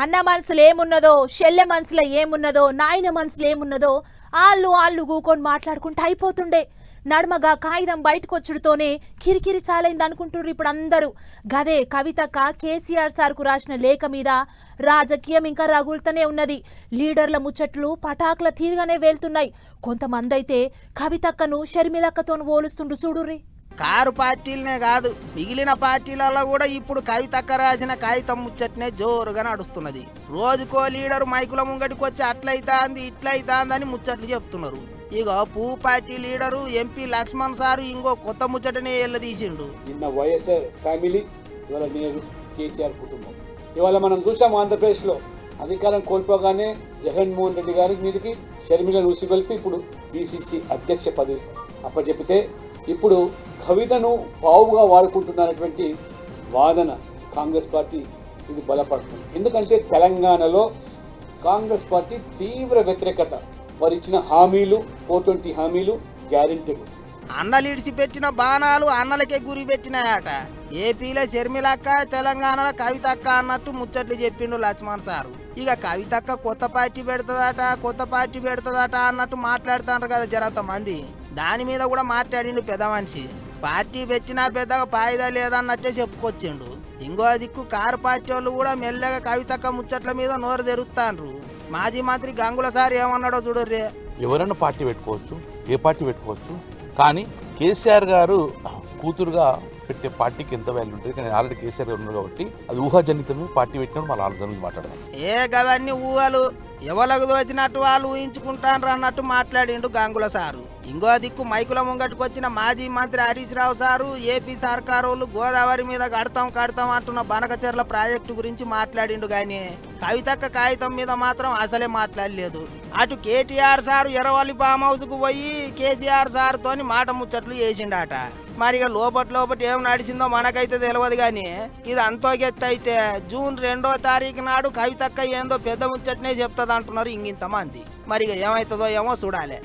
అన్న మనసులో ఏమున్నదో షెల్లె మనసులో ఏమున్నదో నాయన మనసులో ఏమున్నదో ఆళ్ళు ఆళ్ళు గూకొని మాట్లాడుకుంటూ అయిపోతుండే. నడుమగా కాగితం బయటకొచ్చుడుతోనే కిరికిరి చాలైంది అనుకుంటున్నారు ఇప్పుడు అందరూ. గదే కవితక్క కేసీఆర్ సార్కు రాసిన లేఖ మీద రాజకీయం ఇంకా రగులుతూనే ఉన్నది. లీడర్ల ముచ్చట్లు పటాకుల తీరుగానే వెళ్తున్నాయి కొంతమంది అయితే కవితక్కను షర్మిలక్కతో పోలుస్తుండ్రు చూడుర్రీ. కారు పార్టీలనే కాదు మిగిలిన పార్టీలలో కూడా ఇప్పుడు కవితక్క రాసిన కాగితం ముచ్చట్నే జోరుగా నడుస్తున్నది. రోజుకో లీడర్ మైకుల ముంగటికి వచ్చి అట్లయితాంది ఇట్లయితాంది అని ముచ్చట్లు చెప్తున్నారు. ఇక పువ్వు party leader MP Laxman sir ఇంకో కొత్త ముచ్చటనే తీసిండు నిన్న వైఎస్ఆర్ ఫ్యామిలీ ఇవాళ నేను కేసీఆర్ కుటుంబం. ఇవాళ మనం చూసాం ఆంధ్రప్రదేశ్లో అధికారం కోల్పోగానే జగన్మోహన్ రెడ్డి గారి మీదకి షర్మిలను ఉసిగొల్పి ఇప్పుడు బీసీసీ అధ్యక్ష పదవి అప్పచెపితే ఇప్పుడు కవితను పావుగా వాడుకుంటున్నటువంటి వాదన కాంగ్రెస్ పార్టీ ఇది బలపడుతుంది. ఎందుకంటే తెలంగాణలో కాంగ్రెస్ పార్టీ తీవ్ర వ్యతిరేకత. వారు ఇచ్చిన హామీలు ఫోర్ ట్వంటీ హామీలు గ్యారెంటీలు. అన్నలు ఇడిచిపెట్టిన బాణాలు అన్నలకే గురి పెట్టినాయట. ఏపీలో షర్మిలక్క తెలంగాణలో కవితక్క అన్నట్టు ముచ్చట్లు చెప్పిండు లక్ష్మణ్ సారు. ఇక కవితక్క కొత్త పార్టీ పెడతదట కొత్త పార్టీ పెడుతుందట అన్నట్టు మాట్లాడుతున్నారు కదా జరంత మంది. దాని మీద కూడా మాట్లాడిండు పెద్ద మనిషి. పార్టీ పెట్టినా పెద్దగా ఫాయిదా లేదన్నట్టే చెప్పుకొచ్చిండు. ఇంకో దిక్కు కారు పార్టీ వాళ్ళు కూడా మెల్లగా కవితక్క ముచ్చట్ల మీద నోరు తెరుస్తాండ్రు మాజీ మంత్రి గంగుల సార్ ఏమన్నాడో చూడర్రే. ఎవరైనా పార్టీ పెట్టుకోవచ్చు ఏ పార్టీ పెట్టుకోవచ్చు కానీ కేసీఆర్ గారు కూతురుగా పెట్టే పార్టీకి ఎంత వాల్యూ ఉంటుంది? కానీ ఆల్రెడీ కేసీఆర్ గారు ఉన్నారు కాబట్టి అది ఊహాజనితమే పార్టీ పెట్టినప్పుడు మళ్ళీ ఆలోచన గురించి మాట్లాడదాం. ఏ గవన్నీ ఊహలు ఎవలకు దోచినట్టు వాళ్ళు ఊహించుకుంటాన్రు అన్నట్టు మాట్లాడిండు గంగుల సారు. ఇంకో దిక్కు మైకుల ముంగట్టుకొచ్చిన మాజీ మంత్రి హరీష్ రావు సారు ఏపీ సర్కారు గోదావరి మీద కడతాం కడతాం అంటున్న బనకచెర్ల ప్రాజెక్టు గురించి మాట్లాడిండు గాని కవితక్క కాగితం మీద మాత్రం అసలే మాట్లాడలేదు. అటు కేటీఆర్ సారు ఎర్రవల్లి ఫామ్ హౌస్కు పోయి కేసీఆర్ సార్ తోని మాట ముచ్చట్లు చేసిండట. మరి ఇక లోపటి లోపటి ఏం నడిచిందో మనకైతే తెలియదు కానీ ఇది అంతో గెత్త అయితే జూన్ రెండో తారీఖు నాడు కవితక్క ఏందో పెద్ద ముచ్చట్నే చెప్తుంది అంటున్నారు ఇంగింత మంది. మరి ఇక ఏమవుతుందో ఏమో చూడాలి.